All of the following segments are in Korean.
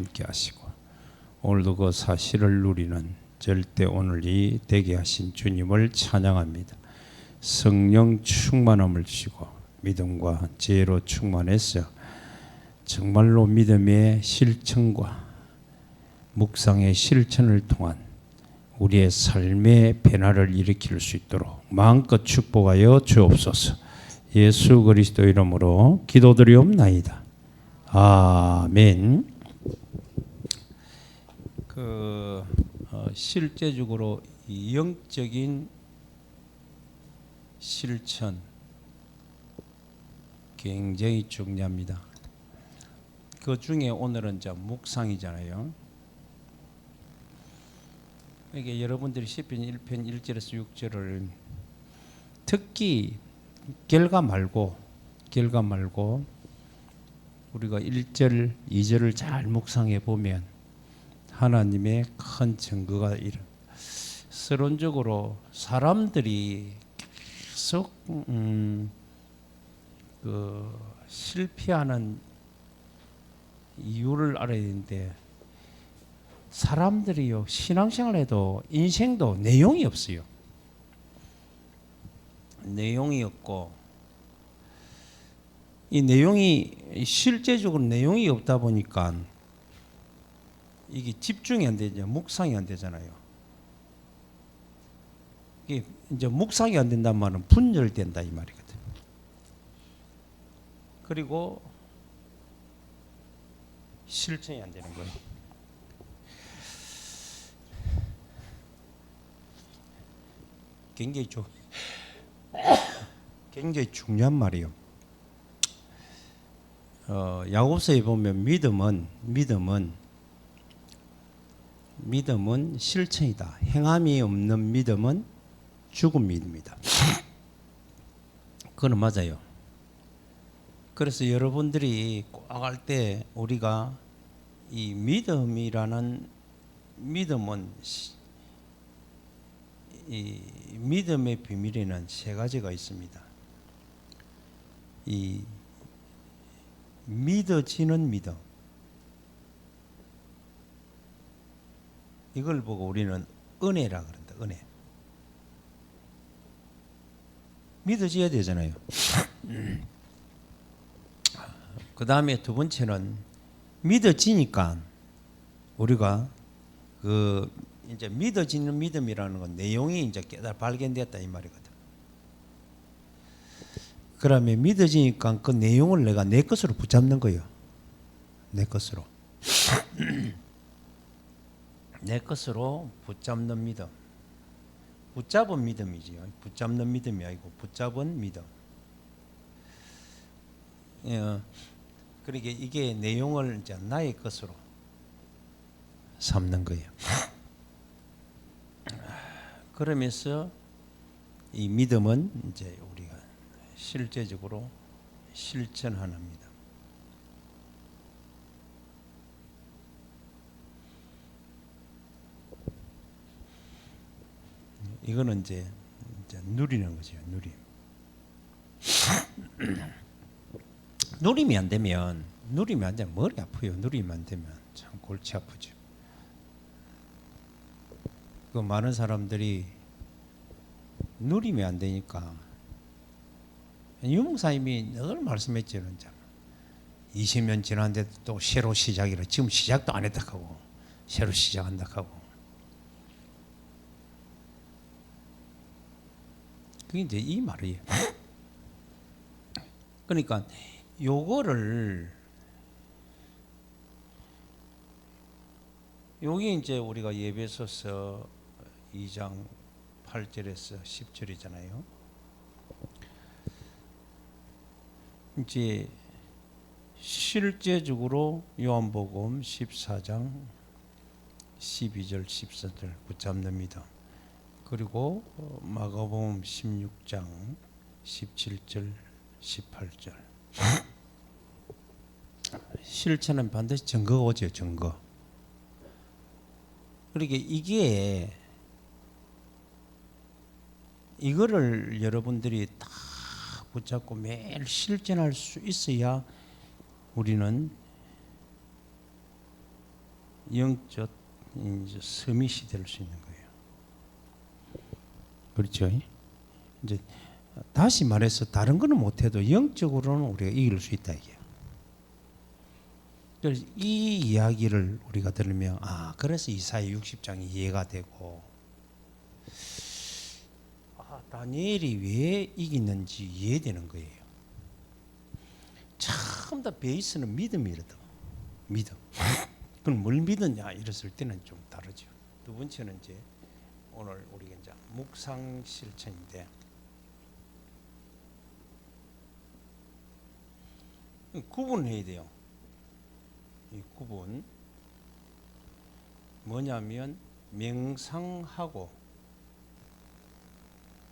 함께 하시고 오늘도 그 사실을 누리는 절대 오늘이 되게 하신 주님을 찬양합니다. 성령 충만함을 주시고 믿음과 지혜로 충만해서 정말로 믿음의 실천과 묵상의 실천을 통한 우리의 삶의 변화를 일으킬 수 있도록 마음껏 축복하여 주옵소서. 예수 그리스도 이름으로 기도드리옵나이다. 아멘. 그 어, 실제적으로 이 영적인 실천 굉장히 중요합니다. 그 중에 오늘은 이제 묵상이잖아요. 이게 여러분들이 시편 1편 1절에서 6절을 특히 결과 말고 결과 말고 우리가 1절, 2절을 잘 묵상해 보면 하나님의 큰 증거가 이런 서론적으로 사람들이 계속 음, 그 실패하는 이유를 알아야 되는데 사람들이요 신앙생활에도 인생도 내용이 없어요. 내용이 없고 이 내용이 실제적으로 내용이 없다 보니까 이게 집중이 안 되죠. 묵상이 안 되잖아요. 이게 이제 묵상이 안 된단 말은 분열된다 이 말이거든. 그리고 실천이 안 되는 거예요. 굉장히 중 굉장히 중요한 말이에요. 어, 야고보서에 보면 믿음은 믿음은 믿음은 실천이다. 행함이 없는 믿음은 믿음이다. 그건 맞아요. 그래서 여러분들이 꼭할때 우리가 이 믿음이라는 믿음은 시- 이 믿음의 비밀에는 세 가지가 있습니다. 이 믿어지는 믿음. 이걸 보고 우리는 은혜라 그런다. 은혜. 믿어져야 되잖아요. 그 다음에 두 번째는 믿어지니까 우리가 그 이제 믿어지는 믿음이라는 건 내용이 이제 깨달 발견됐다 이 말이거든. 그러면 믿어지니까 그 내용을 내가 내 것으로 붙잡는 거예요. 내 것으로. 내 것으로 붙잡는 믿음. 붙잡은 믿음이지요. 붙잡는 믿음이 아니고 붙잡은 믿음. 예, 그러게 이게 내용을 이제 나의 것으로 삼는 거예요. 그러면서 이 믿음은 이제 우리가 실제적으로 실천하는입니다. 이거는 이제, 이제 누리는 거죠. 누림. 누림이 안 되면 누림이 안 되면 머리 아프요. 누림이 안 되면 참 골치 아프죠. 그 많은 사람들이 누림이 안 되니까 유목사님이 늘 말씀했죠. 이제 20년 지났는데도 또 새로 시작이라 지금 시작도 안 했다 하고 새로 시작한다 하고 그게 이제 이 말이에요. 그러니까 요거를 여기 이제 우리가 예배소서 2장 8절에서 10절이잖아요. 이제 실제적으로 요한복음 14장 12절 14절 붙잡습니다. 그리고 어, 마가복음 16장 17절 18절 실천은 반드시 증거가 오죠 증거 그러니까 이게 이거를 여러분들이 다 붙잡고 매일 실천할 수 있어야 우리는 영적 이제 서밋이 될 수 있는 거예요. 그렇죠? 이제 다시 말해서 다른 거는 못해도 영적으로는 우리가 이길 수 있다 이게. 그래서 이 이야기를 우리가 들으면 아 그래서 이사야 60장이 이해가 되고 아 다니엘이 왜 이기는지 이해되는 거예요. 처음 다 베이스는 믿음이거든. 믿음. 그럼 뭘 믿느냐 이랬을 때는 좀 다르죠. 두 번째는 이제 오늘 우리가 이제 묵상 실천인데 구분해야 돼요. 이 구분 뭐냐면 명상하고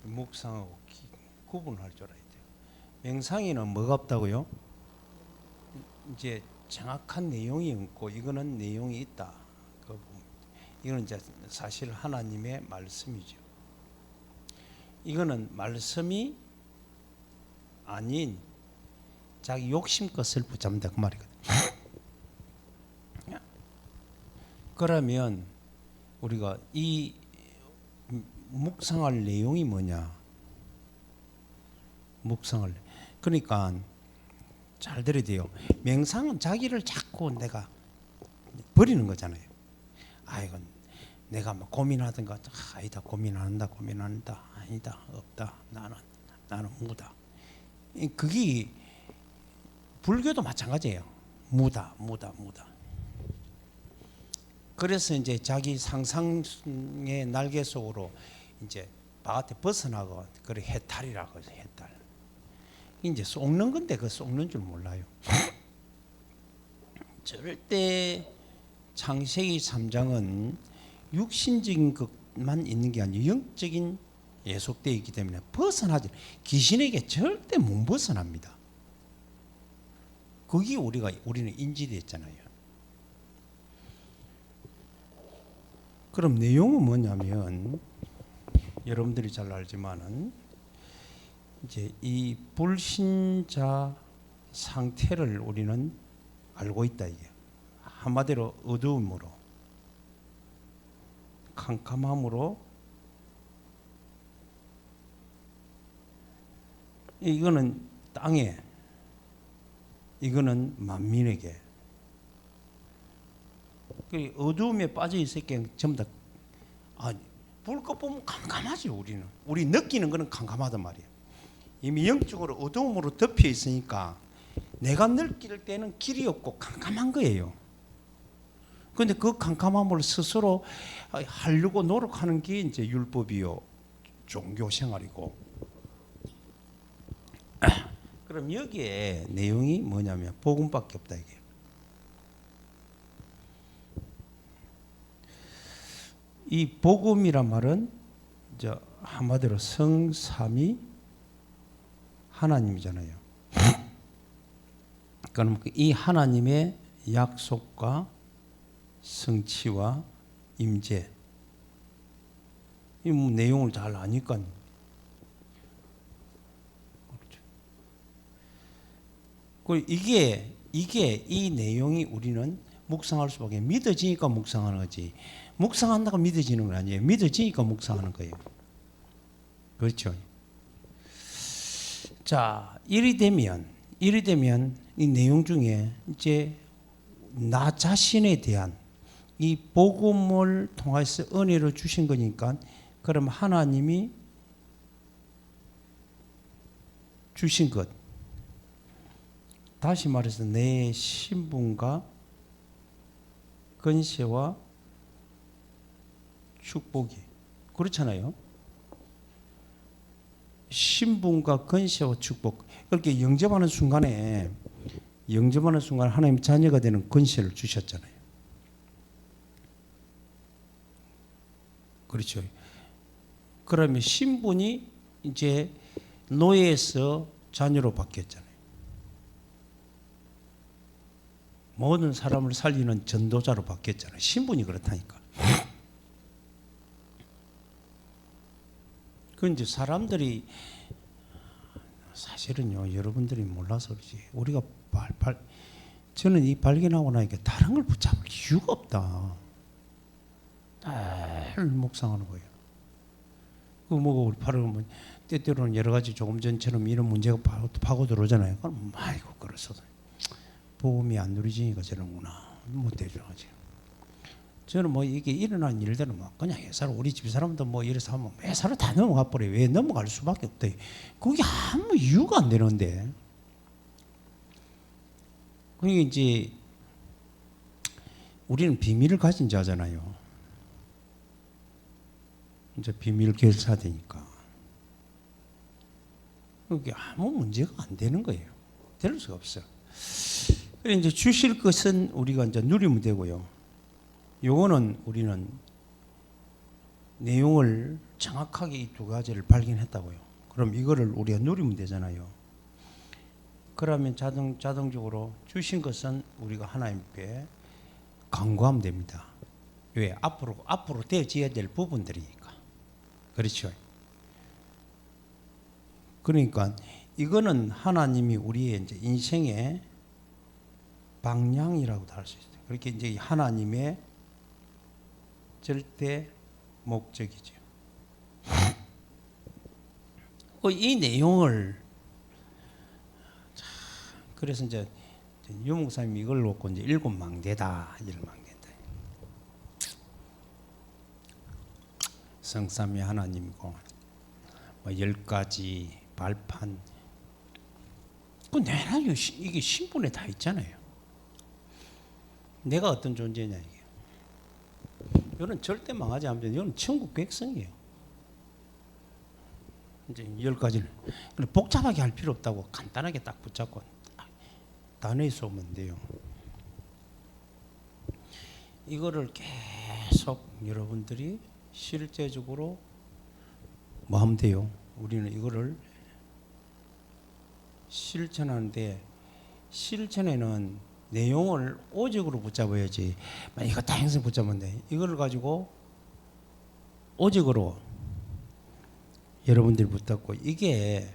묵상하고 기- 구분할 줄 알아야 돼요. 명상에는 뭐가 없다고요? 이제 정확한 내용이 없고 이거는 내용이 있다. 이거는 이제 사실 하나님의 말씀이죠. 이거는 말씀이 아닌 자기 욕심 것을 붙잡는다 그 말이거든. 그러면 우리가 이 묵상할 내용이 뭐냐? 묵상할 그러니까 잘 들어야 돼요. 명상은 자기를 자꾸 내가 버리는 거잖아요. 아 이건 내가 뭐 고민하든가 아, 아니다 고민한다 고민한다 아니다 없다 나는 나는 무다. 이- 그게 불교도 마찬가지예요. 무다 무다 무다. 그래서 이제 자기 상상의 날개 속으로 이제 바깥에 벗어나고 그래 해탈이라고 해서 해탈. 이제 속는 건데 그 속는 줄 몰라요. 절대 창세기 3장은 육신적인 것만 있는 게 아니고 영적인 예속되어 있기 때문에 벗어나지 귀신에게 절대 못 벗어납니다. 거기 우리가 우리는 인지됐잖아요. 그럼 내용은 뭐냐면 여러분들이 잘 알지만은 이제 이 불신자 상태를 우리는 알고 있다 이게. 한마디로 어두움으로 캄캄함으로. 이거는 땅에 이거는 만민에게. 그 어두움에 빠져 있을 게 전부 다 아, 불꽃 보면 캄캄하지 우리는 우리 느끼는 거는 캄캄하단 말이야 이미 영적으로 어두움으로 덮여 있으니까 내가 느낄 때는 길이 없고 캄캄한 거예요. 그런데 그 캄캄함을 스스로 하려고 노력하는 게 이제 율법이요 종교 생활이고. 그럼 여기에 내용이 뭐냐면 복음밖에 없다 이게. 이 복음이란 말은 이제 한마디로 성삼위 하나님이잖아요. 그럼 이 하나님의 약속과 성취와 임재 이 내용을 잘 아니까 그렇죠. 그 이게 이게 이 내용이 우리는 묵상할 수밖에 믿어지니까 묵상하는 거지 묵상한다고 믿어지는 건 아니에요. 믿어지니까 묵상하는 거예요. 그렇죠? 자 이리 되면 이리 되면 이 내용 중에 이제 나 자신에 대한 이 복음을 통해서 은혜를 주신 거니까 그럼 하나님이 주신 것. 다시 말해서 내 신분과 건세와 축복이 그렇잖아요. 신분과 건세와 축복 그렇게 영접하는 순간에 영접하는 순간 하나님 자녀가 되는 건세를 주셨잖아요. 그렇죠. 그러면 신분이 이제 노예에서 자녀로 바뀌었잖아요. 모든 사람을 살리는 전도자로 바뀌었잖아요. 신분이 그렇다니까. 그 이제 사람들이 사실은요 여러분들이 몰라서 그렇지 우리가 발 발 저는 이 발견하고 나니까 다른 걸 붙잡을 이유가 없다. 늘 묵상하는 거예요. 그 뭐가 우리 바로 뭐 때때로는 여러 가지 조금 전처럼 이런 문제가 파고, 파고 들어오잖아요. 그럼 아이고 그래서 보험이 안 누리지니까 저런구나 못 대줘가지. 저는 뭐 이게 일어난 일들은 뭐 그냥 회사로 우리 집 사람도 뭐 이래서 하면 회사로 다 넘어가 버려. 왜 넘어갈 수밖에 없대. 그게 아무 이유가 안 되는데. 그러니까 이제 우리는 비밀을 가진 자잖아요. 이제 비밀 결사되니까 그게 아무 문제가 안 되는 거예요. 될 수가 없어. 그래 이제 주실 것은 우리가 이제 누리면 되고요. 요거는 우리는 내용을 정확하게 이 두 가지를 발견했다고요. 그럼 이거를 우리가 누리면 되잖아요. 그러면 자동 자동적으로 주신 것은 우리가 하나님께 간구하면 됩니다. 왜 앞으로 앞으로 되어져야 될 부분들이니까. 그렇죠. 그러니까 이거는 하나님이 우리의 이제 인생의 방향이라고도 할 수 있어요. 그렇게 이제 하나님의 절대 목적이죠. 어, 이 내용을 자, 그래서 이제 유목사님이 이걸 놓고 이제 일곱 망대다 일곱 망대다. 성삼위 하나님이고 뭐열 가지 발판. 그 내나 이게 신분에 다 있잖아요. 내가 어떤 존재냐 이게. 이거는 절대 망하지 않습니다. 이건 천국 백성이에요. 이제 열 가지를 근데 복잡하게 할 필요 없다고 간단하게 딱 붙잡고 단어에 쏘면 돼요. 이거를 계속 여러분들이 실제적으로 뭐 하면 돼요? 우리는 이거를 실천하는데 실천에는 내용을 오직으로 붙잡아야지. 이거 다 행성 붙잡으면 돼. 이걸 가지고 오직으로 여러분들이 붙잡고 이게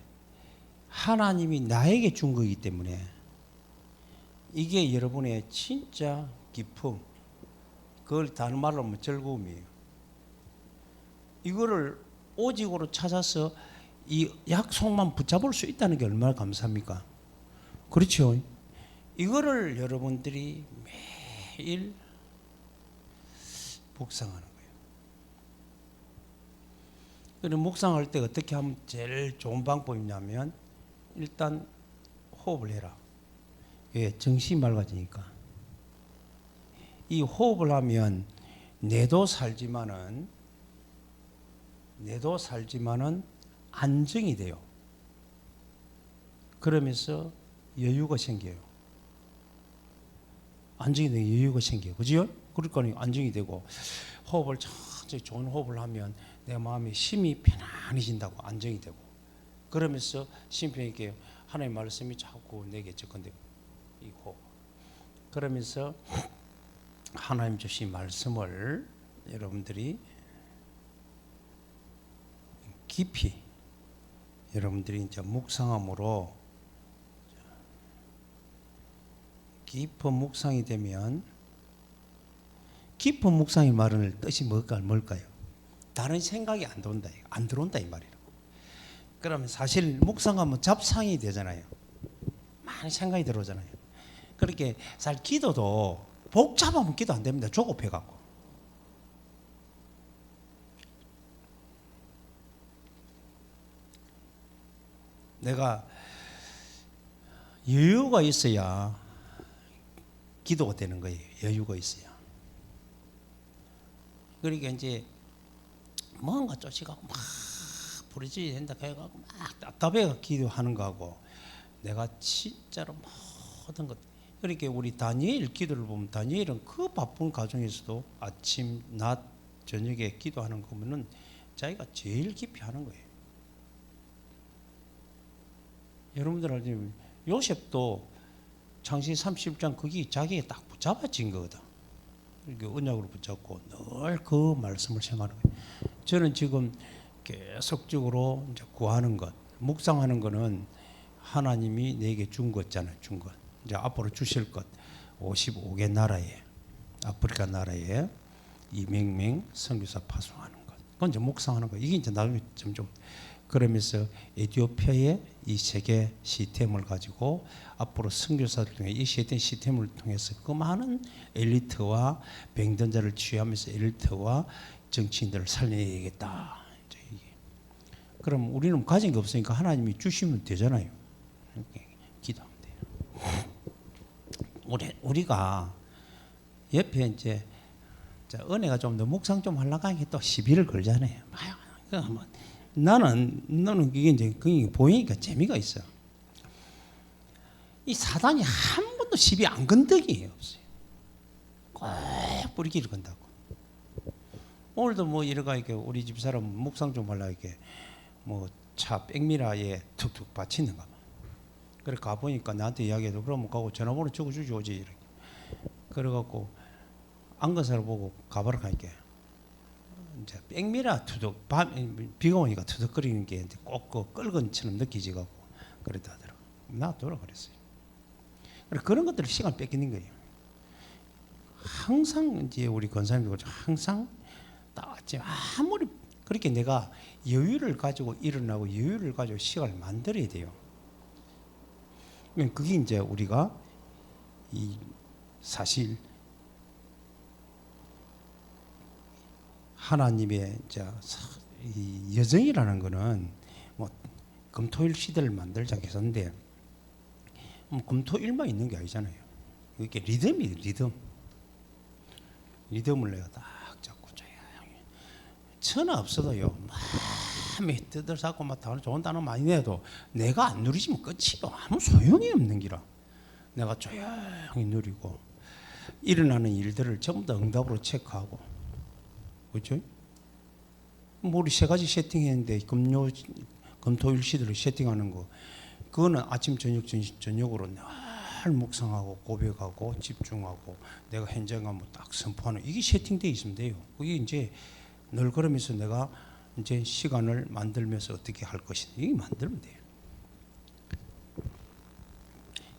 하나님이 나에게 준 거기 때문에 이게 여러분의 진짜 기쁨 그걸 다른 말로 하면 즐거움이에요. 이거를 오직으로 찾아서 이 약속만 붙잡을 수 있다는 게 얼마나 감사합니까? 그렇죠. 이거를 여러분들이 매일 묵상하는 거예요. 그럼 묵상할 때 어떻게 하면 제일 좋은 방법이냐면 일단 호흡을 해라. 왜? 정신이 맑아지니까. 이 호흡을 하면 내도 살지만은 내도 살지만은 안정이 돼요. 그러면서 여유가 생겨요. 안정이 되고 여유가 생겨요. 그죠? 그러니까 안정이 되고 호흡을 천천히 좋은 호흡을 하면 내 마음이 심이 편안해진다고 안정이 되고 그러면서 심편있게 하나님의 말씀이 자꾸 내게 접근되고 이 호흡 그러면서 하나님 주신 말씀을 여러분들이 깊이 여러분들이 이제 묵상함으로 깊은 묵상이 되면 깊은 묵상이 말하는 뜻이 뭘까, 뭘까요? 다른 생각이 안 들어온다, 안 들어온다 이 말이에요. 그러면 사실 묵상하면 잡상이 되잖아요. 많은 생각이 들어오잖아요. 그렇게 살 기도도 복잡하면 기도 안 됩니다. 조급해 갖고. 내가 여유가 있어야 기도가 되는 거예요. 여유가 있어야. 그러니까 이제 뭔가 쫓아가고 막 부르짖어야 된다 해가고 막 답답해가 기도하는 거하고 내가 진짜로 모든 것 그렇게 우리 다니엘 기도를 보면 다니엘은 그 바쁜 가정에서도 아침, 낮, 저녁에 기도하는 거 보면은 자기가 제일 깊이 하는 거예요. 여러분들 알지만 요셉도 창세기 30장 거기 자기가 딱 붙잡아진 거거든. 이렇게 언약으로 붙잡고 늘 그 말씀을 생각하는 거예요. 저는 지금 계속적으로 이제 구하는 것, 묵상하는 거는 하나님이 내게 준 거잖아요. 준 것. 이제 앞으로 주실 것. 55개 나라에 아프리카 나라에 이명명 선교사 파송하는 것. 그건 이제 묵상하는 거. 이게 이제 나중에 점점 그러면서 에티오피아의 이 세계 시스템을 가지고 앞으로 선교사들 통해 이 시스템 시스템을 통해서 그 많은 엘리트와 병든자를 취하면서 엘리트와 정치인들을 이게. 그럼 우리는 가진 게 없으니까 하나님이 주시면 되잖아요. 기도하면 돼요. 우리 우리가 옆에 이제 자, 은혜가 좀 더 묵상 좀 하려고 하니까 또 시비를 걸잖아요. 아유, 그 뭐, 나는 나는 이게 이제 그게 보이니까 재미가 있어. 이 사단이 한 번도 시비 안 건더기 없어요. 꼭 뿌리기를 건다고. 오늘도 뭐 이래가 이렇게 우리 집 사람 묵상 좀 하려 이렇게 뭐차 백미라에 툭툭 받치는가 봐. 그래 가 보니까 나한테 이야기해도 그럼 가고 전화번호 적어주지 오지 이렇게. 그래갖고 안건사를 보고 가봐라 하니까 이제 백미라 투덕 밤 비가 오니까 투덕거리는 게 이제 꼭그 끌건처럼 느끼지 갖고 그랬다 하더라고. 놔둬라 그랬어요. 그래 그런 것들을 시간 뺏기는 거예요. 항상 이제 우리 그렇죠. 항상 따지 아무리 그렇게 내가 여유를 가지고 일어나고 여유를 가지고 시간을 만들어야 돼요. 그러니까 그게 이제 우리가 이 사실 하나님의 이제 사- 이 여정이라는 거는 뭐 금토일 시대를 만들자 했었는데 뭐 금토일만 있는 게 아니잖아요. 이게 리듬이 리듬. 리듬을 내가 딱 잡고 조용히 천하 없어도요 마음이 뜨들사고 막 다른 좋은 단어 많이 내도 내가 안 누리지면 끝이요 아무 소용이 없는 기라 내가 조용히 누리고 일어나는 일들을 전부 다 응답으로 체크하고 그렇죠? 뭐 우리 세 가지 세팅했는데 금요 금토일 시대로 세팅하는 거 그거는 아침 저녁 전- 저녁으로 늘 묵상하고 고백하고 집중하고 내가 현장 가면 딱 선포하는 이게 세팅돼 있으면 돼요. 그게 이제 늘 그러면서 내가 이제 시간을 만들면서 어떻게 할 것이다 이게 만들면 돼요.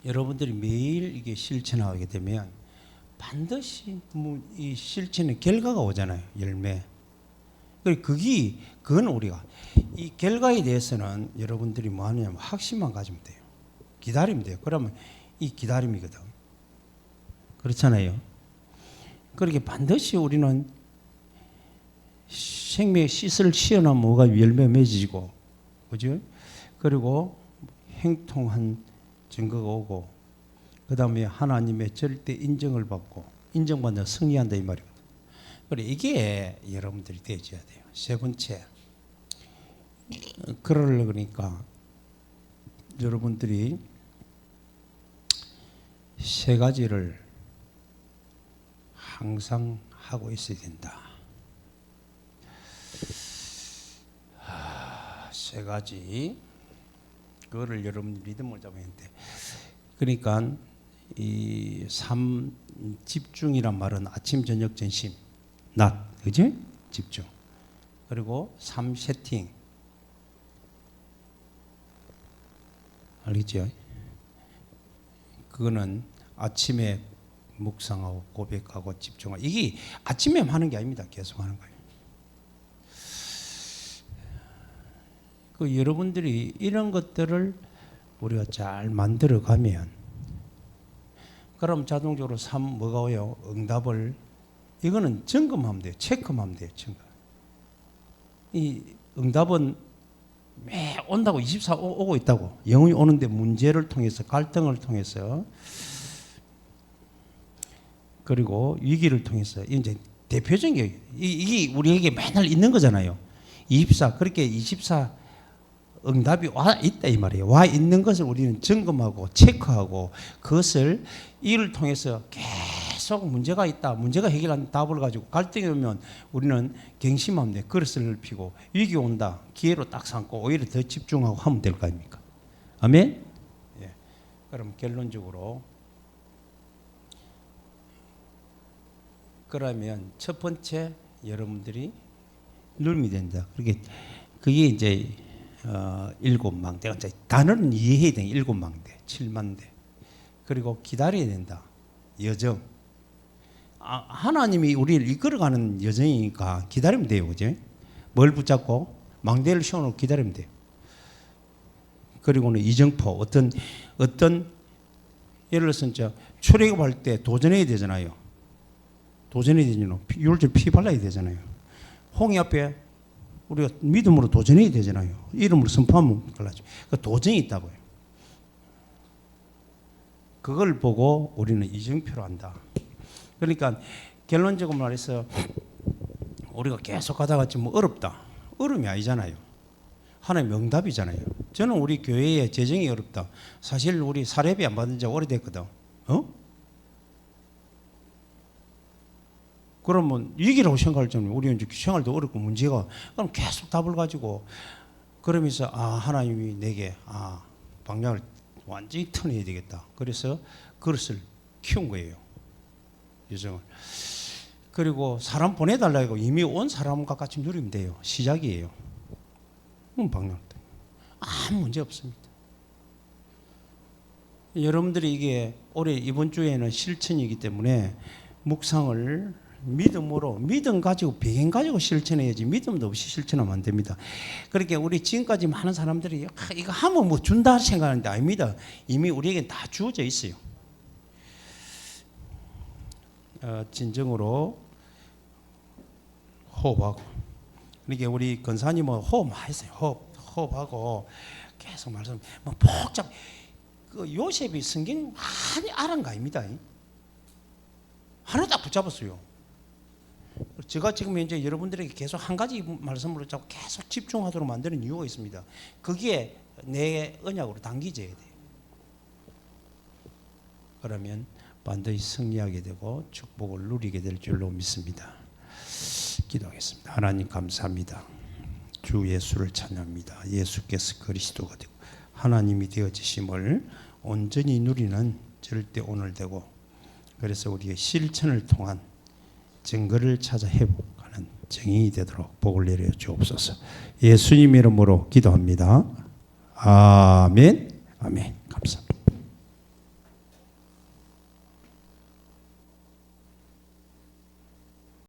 여러분들이 매일 이게 실천하게 되면 반드시 뭐 이 실천의 결과가 오잖아요. 열매. 그리고 그게 그건 우리가 이 결과에 대해서는 여러분들이 뭐 하느냐면 확신만 가지면 돼요. 기다리면 돼요. 그러면 이 기다림이거든. 그렇잖아요. 그렇게 반드시 우리는 생명의 씨를 씌어나면 뭐가 열매 맺어지고, 그죠? 그리고 행통한 증거가 오고, 그 다음에 하나님의 절대 인정을 받고, 인정받는 승리한다 이 말이거든. 그래 이게 여러분들이 되어야 돼요. 세 번째, 그러려 그러니까 여러분들이 세 가지를 항상 하고 있어야 된다. 하, 세 가지 그거를 여러분 믿음을 잡았는데 그러니까 이삼 집중이란 말은 아침 저녁 점심 낮 그지 집중 그리고 삼 세팅 알겠죠? 그거는 아침에 묵상하고 고백하고 집중하고 이게 아침에 하는 게 아닙니다. 계속 하는 거예요. 그 여러분들이 이런 것들을 우리가 잘 만들어 가면 그럼 자동적으로 삼 뭐가 오요? 응답을 이거는 점검하면 돼요. 체크하면 돼요. 점검. 이 응답은 매 온다고 24 오- 오고 있다고 영이 오는데 문제를 통해서 갈등을 통해서 그리고 위기를 통해서 이제 대표적인 게 이- 이게 우리에게 맨날 있는 거잖아요. 24 그렇게 24 응답이 와 있다 이 말이에요. 와 있는 것을 우리는 점검하고 체크하고 그것을 이를 통해서 계속 문제가 있다. 문제가 해결한 답을 가지고 갈등이 오면 우리는 갱심하면 돼. 그릇을 넓히고 위기 온다. 기회로 딱 삼고 오히려 더 집중하고 하면 될 거 아닙니까? 아멘. 예. 그럼 결론적으로 그러면 첫 번째 여러분들이 눌미 된다. 그게 그게 이제 어, 일곱 망대. 이제 단어는 이해해야 돼. 일곱 망대, 칠만대. 그리고 기다려야 된다. 여정. 아, 하나님이 우리를 이끌어가는 여정이니까 기다리면 돼요, 그죠? 뭘 붙잡고 망대를 세워놓고 기다리면 돼요. 그리고는 이정포 어떤 어떤 예를 들어서 출애굽할 때 도전해야 되잖아요. 도전해야 되잖아요. 피- 율절 피 발라야 되잖아요. 홍해 앞에 우리가 믿음으로 도전해야 되잖아요. 이름으로 선포하면 갈라져. 그 도전이 있다고요. 그걸 보고 우리는 이정표로 한다. 그러니까 결론적으로 말해서 우리가 계속 가다가 지금 뭐 어렵다. 어려움이 아니잖아요. 하나의 명답이잖아요. 저는 우리 교회의 재정이 어렵다. 사실 우리 사례비 안 받은 지 오래됐거든. 어? 그러면 위기라고 생각할 정도 우리 이제 생활도 어렵고 문제가 그럼 계속 답을 가지고 그러면서 아 하나님이 내게 아 방향을 완전히 턴해야 되겠다. 그래서 그릇을 키운 거예요. 유정을. 그리고 사람 보내달라고 이미 온 사람과 같이 누리면 돼요. 시작이에요. 그럼 방향 아무 문제 없습니다. 여러분들이 이게 올해 이번 주에는 실천이기 때문에 묵상을 믿음으로 믿음 가지고 비행 가지고 실천해야지 믿음도 없이 실천하면 안 됩니다. 그렇게 우리 지금까지 많은 사람들이 아, 이거 하면 뭐 준다 생각하는데 아닙니다. 이미 우리에게 다 주어져 있어요. 어, 진정으로 호흡하고 그러니까 우리 권사님은 호흡 했어요. 호흡 호흡하고 계속 말씀 뭐 복잡 그 요셉이 성경 많이 알은 거 아닙니다. 하나 딱 붙잡았어요. 제가 지금 이제 여러분들에게 계속 한 가지 말씀으로 자꾸 계속 집중하도록 만드는 이유가 있습니다. 그게 내 언약으로 당기져야 돼요. 그러면 반드시 승리하게 되고 축복을 누리게 될 줄로 믿습니다. 기도하겠습니다. 하나님 감사합니다. 주 예수를 찬양합니다. 예수께서 그리스도가 되고 하나님이 되어지심을 온전히 누리는 절대 오늘 되고 그래서 우리의 실천을 통한 증거를 찾아 회복하는 증인이 되도록 복을 내려 주옵소서. 예수님 이름으로 기도합니다. 아멘. 아멘.